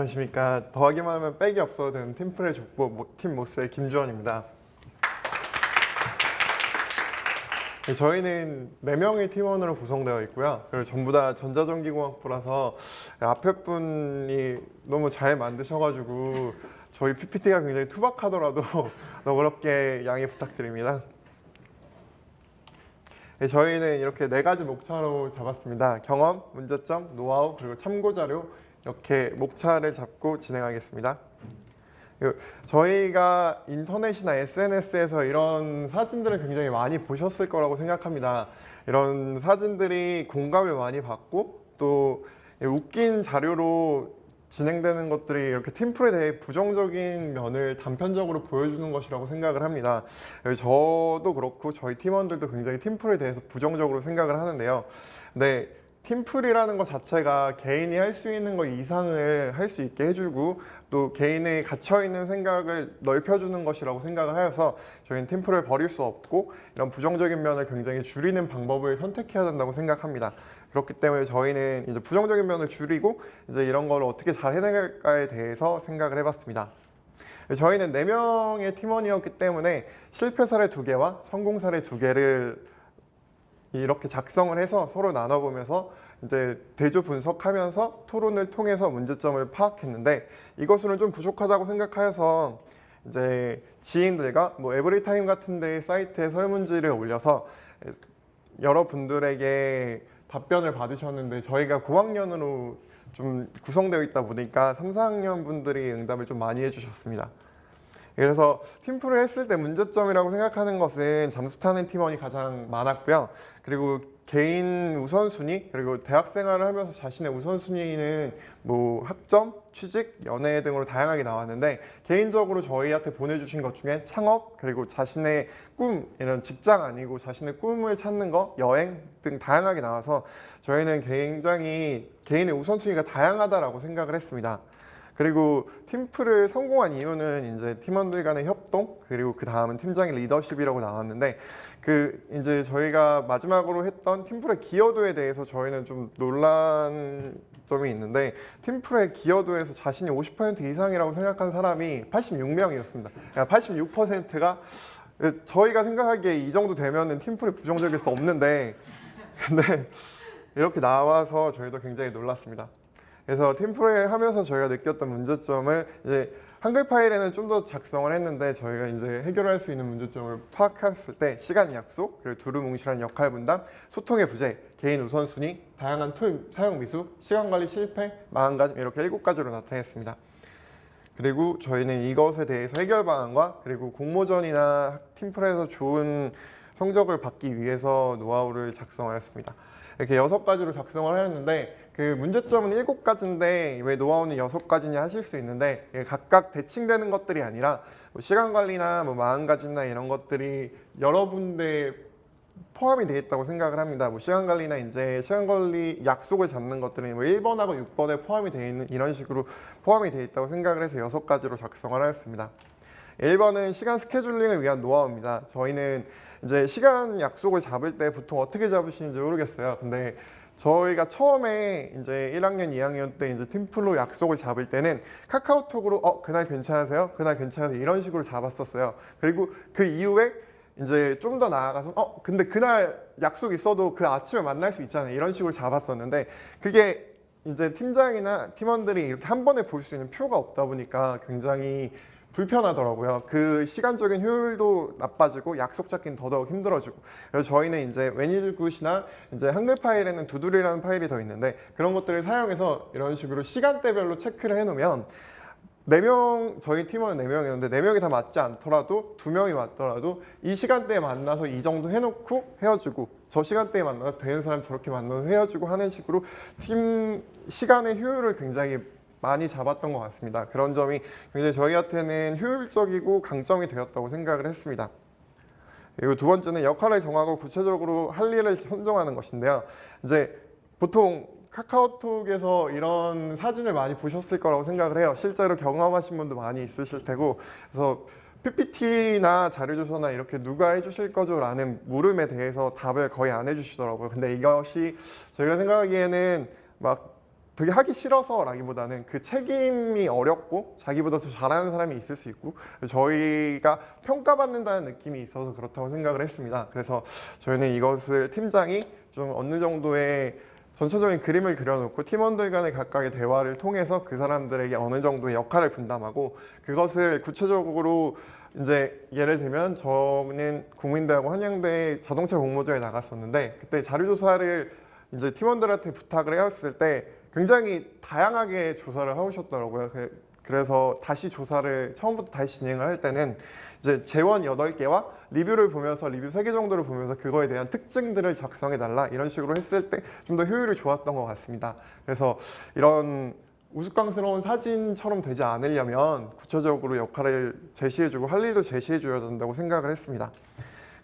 안녕하십니까. 더하기만 하면 빼기 없어도 되는 팀플의 족보 모- 팀 모스의 김주원입니다. 네, 저희는 4명의 팀원으로 구성되어 있고요. 그리고 전부 다 전자전기공학부라서 앞에 분이 너무 잘 만드셔가지고 저희 PPT가 굉장히 투박하더라도 너그럽게 양해 부탁드립니다. 네, 저희는 이렇게 네 가지 목차로 잡았습니다. 경험, 문제점, 노하우, 그리고 참고 자료 이렇게 목차를 잡고 진행하겠습니다. 그, 저희가 인터넷이나 SNS에서 이런 사진들을 굉장히 많이 보셨을 거라고 생각합니다. 이런 사진들이 공감을 많이 받고 또 웃긴 자료로 진행되는 것들이 이렇게 팀플에 대해 부정적인 면을 단편적으로 보여주는 것이라고 생각을 합니다. 저도 그렇고 저희 팀원들도 굉장히 팀플에 대해서 부정적으로 생각을 하는데요. 근데 팀플이라는 것 자체가 개인이 할 수 있는 것 이상을 할 수 있게 해주고 또 개인의 갇혀 있는 생각을 넓혀주는 것이라고 생각을 하여서 저희는 팀플을 버릴 수 없고 이런 부정적인 면을 굉장히 줄이는 방법을 선택해야 된다고 생각합니다. 그렇기 때문에 저희는 이제 부정적인 면을 줄이고 이제 이런 걸 어떻게 잘 해내갈까에 대해서 생각을 해봤습니다. 저희는 4명의 팀원이었기 때문에 실패 사례 2개와 성공 사례 2개를 이렇게 작성을 해서 서로 나눠보면서 이제 대조 분석하면서 토론을 통해서 문제점을 파악했는데 이것으로는 좀 부족하다고 생각하여서 이제 지인들과 뭐 에브리타임 같은 데 사이트에 설문지를 올려서 여러분들에게 답변을 받으셨는데 저희가 고학년으로 좀 구성되어 있다 보니까 3, 4학년 분들이 응답을 좀 많이 해주셨습니다. 그래서 팀플을 했을 때 문제점이라고 생각하는 것은 잠수 타는 팀원이 가장 많았고요. 그리고 개인 우선순위 그리고 대학 생활을 하면서 자신의 우선순위는 뭐 학점, 취직, 연애 등으로 다양하게 나왔는데 개인적으로 저희한테 보내주신 것 중에 창업 그리고 자신의 꿈 이런 직장 아니고 자신의 꿈을 찾는 거 여행 등 다양하게 나와서 저희는 굉장히 개인의 우선순위가 다양하다라고 생각을 했습니다. 그리고 팀플을 성공한 이유는 이제 팀원들 간의 협동 그리고 그 다음은 팀장의 리더십이라고 나왔는데 그 이제 저희가 마지막으로 했던 팀플의 기여도에 대해서 저희는 좀 놀란 점이 있는데 팀플의 기여도에서 자신이 50% 이상이라고 생각한 사람이 86명이었습니다. 그러니까 86%가 저희가 생각하기에 이 정도 되면은 팀플이 부정적일 수 없는데 근데 이렇게 나와서 저희도 굉장히 놀랐습니다. 그래서 팀플에 하면서 저희가 느꼈던 문제점을 이제 한글 파일에는 좀 더 작성을 했는데 저희가 이제 해결할 수 있는 문제점을 파악했을 때 시간 약속, 그리고 두루뭉실한 역할 분담, 소통의 부재, 개인 우선순위, 다양한 툴 사용 미수, 시간 관리 실패, 마음가짐 이렇게 일곱 가지로 나타냈습니다. 그리고 저희는 이것에 대해서 해결 방안과 그리고 공모전이나 팀플에서 좋은 성적을 받기 위해서 노하우를 작성하였습니다. 이렇게 여섯 가지로 작성을 하였는데 그 문제점은 일곱 가지인데 왜 노하우는 여섯 가지냐 하실 수 있는데 각각 대칭되는 것들이 아니라 뭐 시간 관리나 뭐 마음가짐이나 이런 것들이 여러 군데 포함이 되어 있다고 생각을 합니다. 뭐 시간 관리나 이제 시간 관리 약속을 잡는 것들은 뭐 1번하고 6번에 포함이 되어 있는 이런 식으로 포함이 되어 있다고 생각을 해서 여섯 가지로 작성을 하였습니다. 1번은 시간 스케줄링을 위한 노하우입니다. 저희는 이제 시간 약속을 잡을 때 보통 어떻게 잡으시는지 모르겠어요. 근데 저희가 처음에 이제 1학년, 2학년 때 이제 팀플로 약속을 잡을 때는 카카오톡으로 어 그날 괜찮으세요? 그날 괜찮으세요? 이런 식으로 잡았었어요. 그리고 그 이후에 이제 좀 더 나아가서 어 근데 그날 약속 있어도 그 아침에 만날 수 있잖아요. 이런 식으로 잡았었는데 그게 이제 팀장이나 팀원들이 이렇게 한 번에 볼 수 있는 표가 없다 보니까 굉장히 불편하더라고요. 그 시간적인 효율도 나빠지고 약속 잡기는 더더욱 힘들어지고. 그래서 저희는 이제 웬일굿이나 이제 한글 파일에는 두드리라는 파일이 더 있는데 그런 것들을 사용해서 이런 식으로 시간대별로 체크를 해놓으면 네명 저희 팀원은 네 명이었는데 네 명이 다 맞지 않더라도 두 명이 맞더라도 이 시간대에 만나서 이 정도 해놓고 헤어지고 저 시간대에 만나서 되는 사람 저렇게 만나서 헤어지고 하는 식으로 팀 시간의 효율을 굉장히 많이 잡았던 것 같습니다. 그런 점이 굉장히 저희한테는 효율적이고 강점이 되었다고 생각을 했습니다. 그리고 두 번째는 역할을 정하고 구체적으로 할 일을 선정하는 것인데요. 이제 보통 카카오톡에서 이런 사진을 많이 보셨을 거라고 생각을 해요. 실제로 경험하신 분도 많이 있으실 테고 그래서 PPT나 자료조서나 이렇게 누가 해주실 거죠? 라는 물음에 대해서 답을 거의 안 해주시더라고요. 근데 이것이 저희가 생각하기에는 막 되게 하기 싫어서라기보다는 그 책임이 어렵고 자기보다 더 잘하는 사람이 있을 수 있고 저희가 평가받는다는 느낌이 있어서 그렇다고 생각을 했습니다. 그래서 저희는 이것을 팀장이 좀 어느 정도의 전체적인 그림을 그려놓고 팀원들 간의 각각의 대화를 통해서 그 사람들에게 어느 정도의 역할을 분담하고 그것을 구체적으로 이제 예를 들면 저는 국민대하고 한양대 자동차 공모전에 나갔었는데 그때 자료조사를 이제 팀원들한테 부탁을 해왔을 때 굉장히 다양하게 조사를 해오셨더라고요. 그- 그래서 다시 조사를 처음부터 다시 진행을 할 때는 이제 재원 8개와 리뷰를 보면서 리뷰 3개 정도를 보면서 그거에 대한 특징들을 작성해 달라 이런 식으로 했을 때 좀 더 효율이 좋았던 것 같습니다. 그래서 이런 우스꽝스러운 사진처럼 되지 않으려면 구체적으로 역할을 제시해주고 할 일도 제시해줘야 된다고 생각을 했습니다.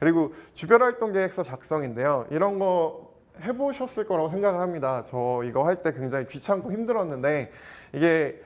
그리고 주별 활동 계획서 작성인데요. 이런 거 해보셨을 거라고 생각을 합니다. 저 이거 할 때 굉장히 귀찮고 힘들었는데 이게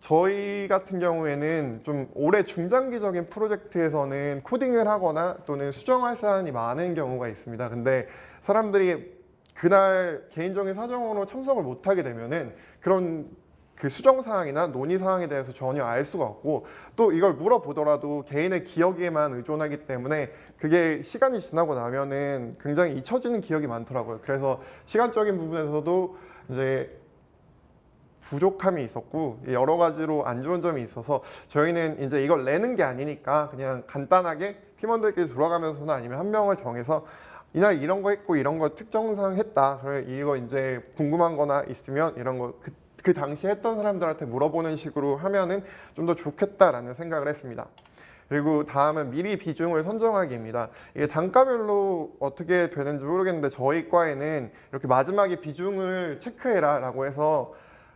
저희 같은 경우에는 좀 올해 중장기적인 프로젝트에서는 코딩을 하거나 또는 수정할 사안이 많은 경우가 있습니다. 근데 사람들이 그날 개인적인 사정으로 참석을 못하게 되면은 그런 그 수정 사항이나 논의 사항에 대해서 전혀 알 수가 없고 또 이걸 물어보더라도 개인의 기억에만 의존하기 때문에 그게 시간이 지나고 나면은 굉장히 잊혀지는 기억이 많더라고요. 그래서 시간적인 부분에서도 이제 부족함이 있었고 여러 가지로 안 좋은 점이 있어서 저희는 이제 이걸 내는 게 아니니까 그냥 간단하게 팀원들끼리 돌아가면서나 아니면 한 명을 정해서 이날 이런 거 했고 이런 거 특정상 했다. 그래 이거 이제 궁금한 거나 있으면 이런 거 그, 그 당시 했던 사람들한테 물어보는 식으로 하면은 좀 더 좋겠다라는 생각을 했습니다. 그리고 다음은 미리 비중을 선정하기입니다. 이게 단가별로 어떻게 되는지 모르겠는데 저희 과에는 이렇게 마지막에 비중을 체크해라 라고 해서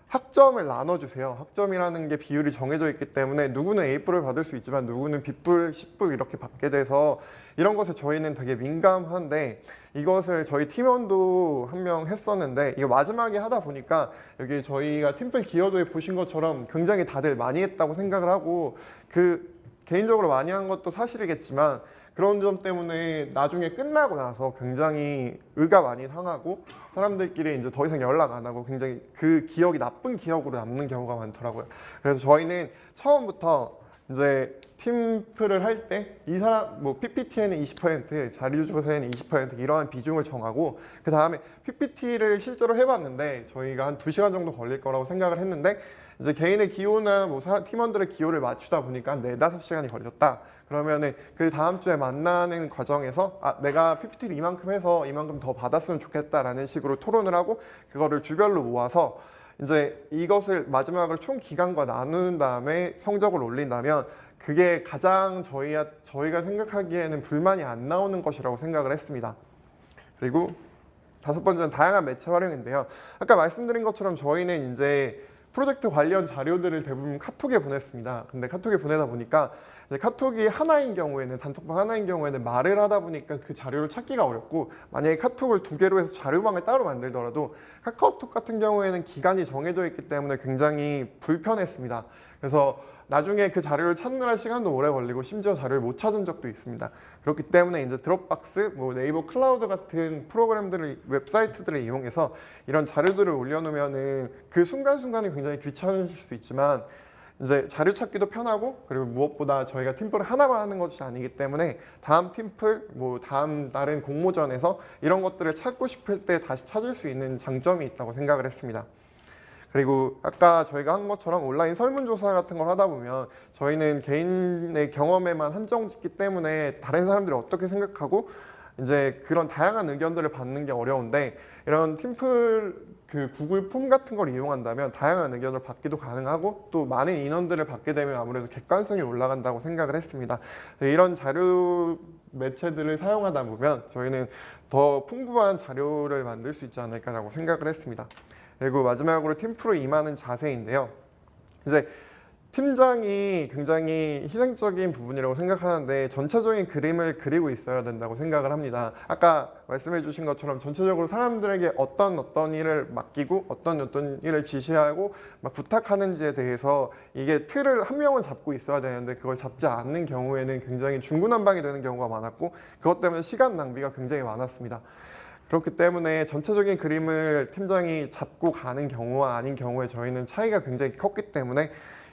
학점을 나눠주세요. 학점이라는 게 비율이 정해져 있기 때문에 누구는 A뿔을 받을 수 있지만 누구는 B뿔, C뿔 이렇게 받게 돼서 이런 것에 저희는 되게 민감한데 이것을 저희 팀원도 한 명 했었는데 이거 마지막에 하다 보니까 여기 저희가 팀플 기여도에 보신 것처럼 굉장히 다들 많이 했다고 생각을 하고 그 개인적으로 많이 한 것도 사실이겠지만 그런 점 때문에 나중에 끝나고 나서 굉장히 의가 많이 상하고 사람들끼리 이제 더 이상 연락 안 하고 굉장히 그 기억이 나쁜 기억으로 남는 경우가 많더라고요. 그래서 저희는 처음부터 이제 팀플을 할 때 이 사람 뭐 PPT에는 20% 자료조사에는 20% 이러한 비중을 정하고 그 다음에 PPT를 실제로 해봤는데 저희가 한 2시간 정도 걸릴 거라고 생각을 했는데 이제 개인의 기호나 뭐 사- 팀원들의 기호를 맞추다 보니까 한 4, 5시간이 걸렸다. 그러면은 그 다음 주에 만나는 과정에서 아, 내가 PPT를 이만큼 해서 이만큼 더 받았으면 좋겠다라는 식으로 토론을 하고 그거를 주별로 모아서 이제 이것을 마지막을 총 기간과 나눈 다음에 성적을 올린다면 그게 가장 저희가 저희가 생각하기에는 불만이 안 나오는 것이라고 생각을 했습니다. 그리고 다섯 번째는 다양한 매체 활용인데요. 아까 말씀드린 것처럼 저희는 이제 프로젝트 관련 자료들을 대부분 카톡에 보냈습니다. 근데 카톡에 보내다 보니까 카톡이 하나인 경우에는 단톡방 하나인 경우에는 말을 하다 보니까 그 자료를 찾기가 어렵고 만약에 카톡을 두 개로 해서 자료방을 따로 만들더라도 카카오톡 같은 경우에는 기간이 정해져 있기 때문에 굉장히 불편했습니다. 그래서 나중에 그 자료를 찾느라 시간도 오래 걸리고 심지어 자료를 못 찾은 적도 있습니다. 그렇기 때문에 이제 드롭박스, 뭐 네이버 클라우드 같은 프로그램들을 웹사이트들을 이용해서 이런 자료들을 올려놓으면은 그 순간순간이 굉장히 귀찮으실 수 있지만 이제 자료 찾기도 편하고 그리고 무엇보다 저희가 팀플을 하나만 하는 것이 아니기 때문에 다음 팀플 뭐 다음 다른 공모전에서 이런 것들을 찾고 싶을 때 다시 찾을 수 있는 장점이 있다고 생각을 했습니다. 그리고 아까 저희가 한 것처럼 온라인 설문조사 같은 걸 하다 보면 저희는 개인의 경험에만 한정짓기 때문에 다른 사람들이 어떻게 생각하고 이제 그런 다양한 의견들을 받는 게 어려운데 이런 팀플 그 구글 폼 같은 걸 이용한다면 다양한 의견을 받기도 가능하고 또 많은 인원들을 받게 되면 아무래도 객관성이 올라간다고 생각을 했습니다. 네, 이런 자료 매체들을 사용하다 보면 저희는 더 풍부한 자료를 만들 수 있지 않을까라고 생각을 했습니다. 그리고 마지막으로 팀프로 임하는 자세인데요. 이제 팀장이 굉장히 희생적인 부분이라고 생각하는데 전체적인 그림을 그리고 있어야 된다고 생각을 합니다. 아까 말씀해 주신 것처럼 전체적으로 사람들에게 어떤 어떤 일을 맡기고 어떤 어떤 일을 지시하고 막 부탁하는지에 대해서 이게 틀을 한 명은 잡고 있어야 되는데 그걸 잡지 않는 경우에는 굉장히 중구난방이 되는 경우가 많았고 그것 때문에 시간 낭비가 굉장히 많았습니다. 그렇기 때문에 전체적인 그림을 팀장이 잡고 가는 경우와 아닌 경우에 저희는 차이가 굉장히 컸기 때문에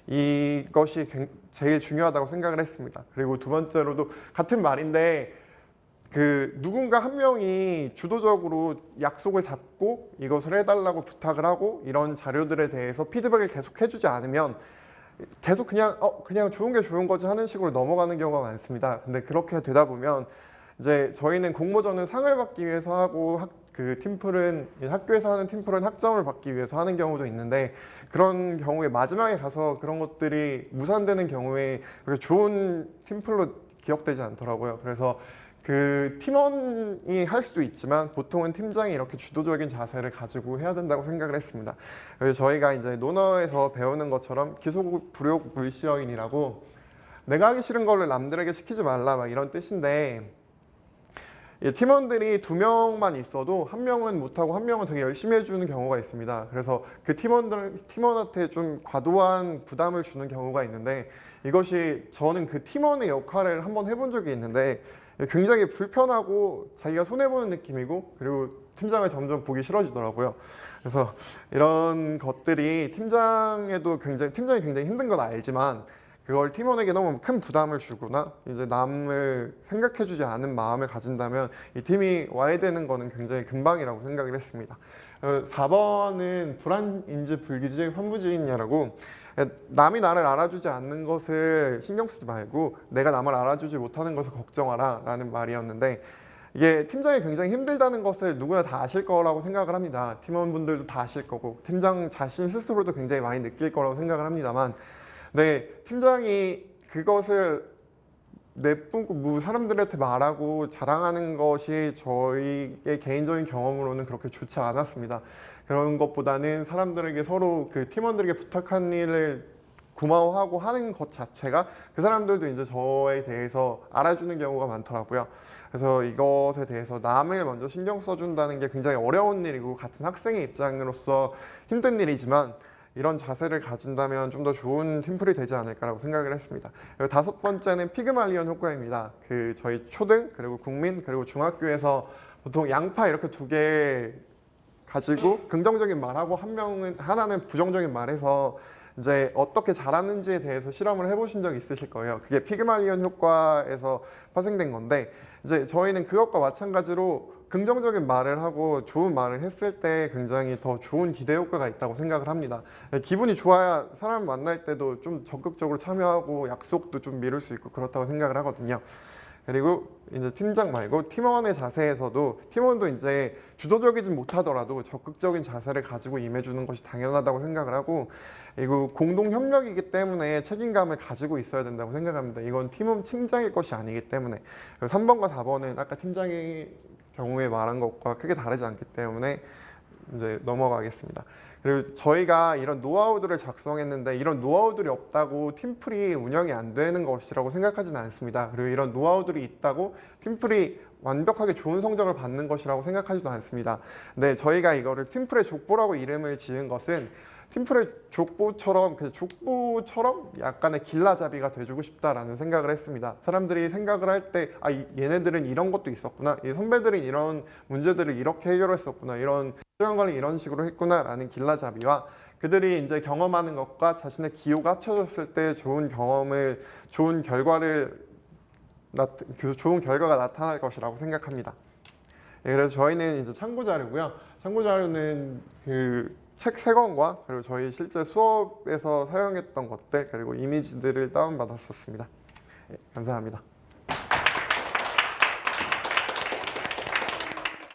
이것이 굉- 제일 중요하다고 생각을 했습니다. 그리고 두 번째로도 같은 말인데 그 누군가 한 명이 주도적으로 약속을 잡고 이것을 해달라고 부탁을 하고 이런 자료들에 대해서 피드백을 계속 해주지 않으면 계속 그냥 어 그냥 좋은 게 좋은 거지 하는 식으로 넘어가는 경우가 많습니다. 근데 그렇게 되다 보면 이제 저희는 공모전은 상을 받기 위해서 하고 학, 그 팀플은 이 학교에서 하는 팀플은 학점을 받기 위해서 하는 경우도 있는데 그런 경우에 마지막에 가서 그런 것들이 무산되는 경우에 그렇게 좋은 팀플로 기억되지 않더라고요. 그래서 그 팀원이 할 수도 있지만 보통은 팀장이 이렇게 주도적인 자세를 가지고 해야 된다고 생각을 했습니다. 그래서 저희가 이제 논어에서 배우는 것처럼 기속 불욕 불시여인이라고 내가 하기 싫은 거를 남들에게 시키지 말라 막 이런 뜻인데 이 팀원들이 두 명만 있어도 한 명은 못하고 한 명은 되게 열심히 해주는 경우가 있습니다. 그래서 그 팀원들 팀원한테 좀 과도한 부담을 주는 경우가 있는데 이것이 저는 그 팀원의 역할을 한번 해본 적이 있는데 굉장히 불편하고 자기가 손해 보는 느낌이고 그리고 팀장을 점점 보기 싫어지더라고요. 그래서 이런 것들이 팀장에도 굉장히 팀장이 굉장히 힘든 건 알지만 그걸 팀원에게 너무 큰 부담을 주거나 이제 남을 생각해주지 않은 마음을 가진다면 이 팀이 와야 되는 거는 굉장히 금방이라고 생각을 했습니다. 4번은 불안인지 불기지 환부지인이라고 남이 나를 알아주지 않는 것을 신경 쓰지 말고 내가 남을 알아주지 못하는 것을 걱정하라 라는 말이었는데 이게 팀장이 굉장히 힘들다는 것을 누구나 다 아실 거라고 생각을 합니다. 팀원분들도 다 아실 거고 팀장 자신 스스로도 굉장히 많이 느낄 거라고 생각을 합니다만 네, 팀장이 그것을 내뿜고 뭐 사람들한테 말하고 자랑하는 것이 저희의 개인적인 경험으로는 그렇게 좋지 않았습니다. 그런 것보다는 사람들에게 서로 그 팀원들에게 부탁한 일을 고마워하고 하는 것 자체가 그 사람들도 이제 저에 대해서 알아주는 경우가 많더라고요. 그래서 이것에 대해서 남을 먼저 신경 써준다는 게 굉장히 어려운 일이고 같은 학생의 입장으로서 힘든 일이지만 이런 자세를 가진다면 좀 더 좋은 팀플이 되지 않을까라고 생각을 했습니다. 다섯 번째는 피그말리온 효과입니다. 그 저희 초등 그리고 국민 그리고 중학교에서 보통 양파 이렇게 두 개 가지고 긍정적인 말하고 한 명은 하나는 부정적인 말해서 이제 어떻게 잘하는지에 대해서 실험을 해보신 적 있으실 거예요. 그게 피그말리온 효과에서 파생된 건데 이제 저희는 그것과 마찬가지로 긍정적인 말을 하고 좋은 말을 했을 때 굉장히 더 좋은 기대 효과가 있다고 생각을 합니다. 기분이 좋아야 사람 만날 때도 좀 적극적으로 참여하고 약속도 좀 미룰 수 있고 그렇다고 생각을 하거든요. 그리고 이제 팀장 말고 팀원의 자세에서도 팀원도 이제 주도적이지 못하더라도 적극적인 자세를 가지고 임해주는 것이 당연하다고 생각을 하고 이거 공동 협력이기 때문에 책임감을 가지고 있어야 된다고 생각합니다. 이건 팀원 팀장의 것이 아니기 때문에 그리고 3번과 4번은 아까 팀장의 경우에 말한 것과 크게 다르지 않기 때문에 이제 넘어가겠습니다. 그리고 저희가 이런 노하우들을 작성했는데 이런 노하우들이 없다고 팀플이 운영이 안 되는 것이라고 생각하지는 않습니다. 그리고 이런 노하우들이 있다고 팀플이 완벽하게 좋은 성적을 받는 것이라고 생각하지도 않습니다. 네, 저희가 이거를 팀플의 족보라고 이름을 지은 것은 팀플의 족보처럼 그 족보처럼 약간의 길라잡이가 돼주고 싶다라는 생각을 했습니다. 사람들이 생각을 할 때 아 얘네들은 이런 것도 있었구나, 이 선배들은 이런 문제들을 이렇게 해결했었구나, 이런 시간 관리 이런 식으로 했구나라는 길라잡이와 그들이 이제 경험하는 것과 자신의 기호가 합쳐졌을 때 좋은 경험을 좋은 결과를 나, 그 좋은 결과가 나타날 것이라고 생각합니다. 예, 그래서 저희는 이제 참고 자료고요. 참고 자료는 그 책세 권과 그리고 저희 실제 수업에서 사용했던 것들 그리고 이미지들을 다운 받았었습니다. 예, 감사합니다.